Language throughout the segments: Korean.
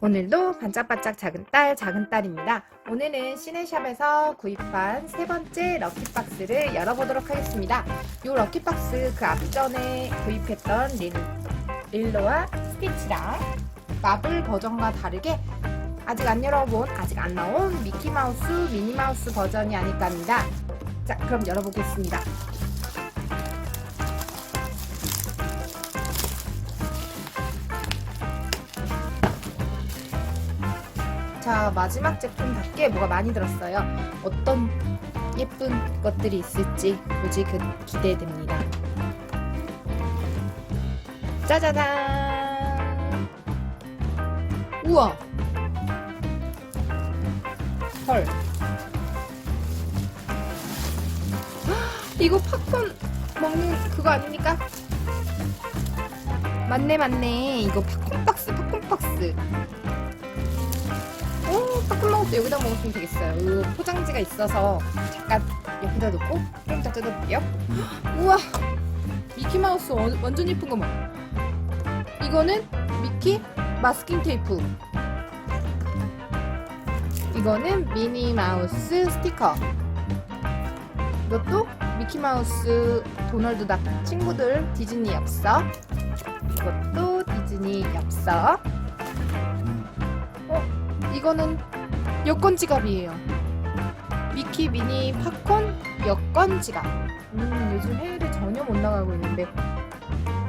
오늘도 반짝반짝 작은 딸, 작은 딸입니다. 오늘은 시네샵에서 구입한 세 번째 럭키박스를 열어보도록 하겠습니다. 이 럭키박스 그 앞전에 구입했던 릴, 릴로와 스티치랑 마블 버전과 다르게 아직 안 열어본, 아직 안 나온 미키마우스, 미니마우스 버전이 아닐까 합니다. 자, 그럼 열어보겠습니다. 자, 마지막 제품답게 뭐가 많이 들었어요. 어떤 예쁜 것들이 있을지 무지 그 기대됩니다. 짜자잔! 우와! 헐. 헉, 이거 팝콘 먹는 그거 아닙니까? 맞네, 맞네. 이거 팝콘 박스, 팝콘 박스. 때 여기다 먹으면 되겠어요. 이 포장지가 있어서 잠깐 옆에다 놓고 좀 이따 뜯어볼게요. 헉, 우와! 미키마우스 원- 완전 예쁜 거 봐. 이거는 미키 마스킹 테이프. 이거는 미니마우스 스티커. 이것도 미키마우스 도널드 닥 친구들 디즈니 엽서. 이것도 디즈니 엽서. 어? 이거는 여권 지갑이에요. 미키 미니 팝콘 여권 지갑. 음, 요즘 해외를 전혀 못 나가고 있는데.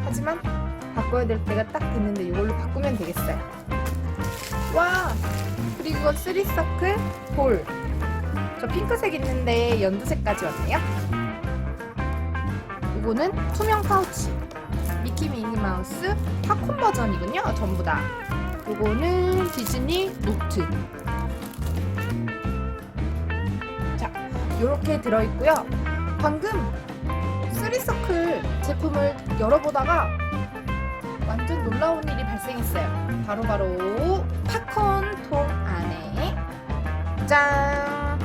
하지만 바꿔야 될 때가 딱 됐는데 이걸로 바꾸면 되겠어요. 와! 그리고 이건 쓰리서클 볼. 저 핑크색 있는데 연두색까지 왔네요. 이거는 투명 파우치. 미키 미니 마우스 팝콘 버전이군요. 전부 다. 요거는 디즈니 노트. 요렇게 들어있고요. 방금 쓰리서클 제품을 열어보다가 완전 놀라운 일이 발생했어요. 바로 바로 팝콘 통 안에 짠!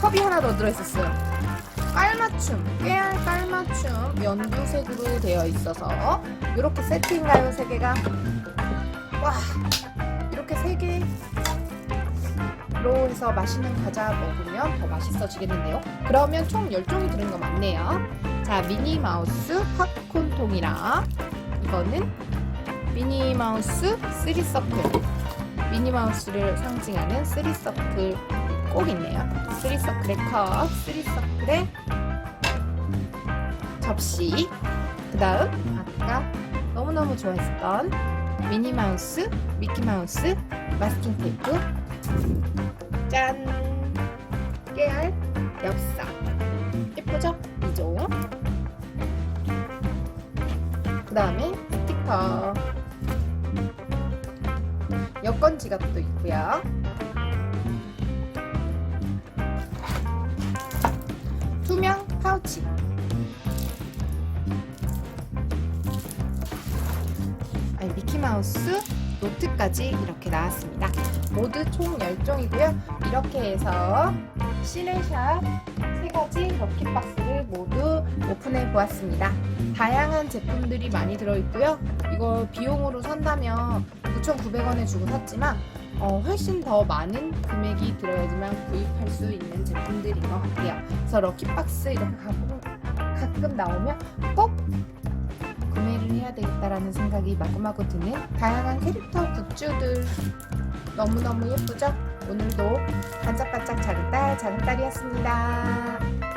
컵이 하나 더 들어있었어요. 깔맞춤, 깨알 깔맞춤 연두색으로 되어 있어서 이렇게 세트인가요, 세 개가? 와, 이렇게 세 개 로 해서 맛있는 과자 먹으면 더 맛있어지겠는데요? 그러면 총 10종이 들은 거 맞네요. 자, 미니마우스 팝콘통이랑 이거는 미니마우스 쓰리서클. 미니마우스를 상징하는 쓰리서클 꼭 있네요. 쓰리서클의 컵, 쓰리서클의 접시. 그 다음, 아까 너무너무 좋아했었던 미니마우스, 미키마우스, 마스킹 테이프. 짠! 깨알, 엽서. 예쁘죠? 이종. 그 다음에 스티커. 여권 지갑도 있고요. 투명 파우치. 아니, 미키마우스 노트까지 이렇게 나왔습니다. 모두 총 10종이고요. 이렇게 해서 시네샵 세 가지 럭키박스를 모두 오픈해 보았습니다. 다양한 제품들이 많이 들어있고요. 이거 비용으로 산다면 9,900원에 주고 샀지만 어, 훨씬 더 많은 금액이 들어야지만 구입할 수 있는 제품들인 것 같아요. 그래서 럭키박스 이렇게 가끔, 가끔 나오면 꼭 구매를 해야 되겠다라는 생각이 마구마구 드는 다양한 캐릭터 굿즈들 너무너무 예쁘죠? 오늘도 반짝반짝 작은 딸, 작은 딸이었습니다.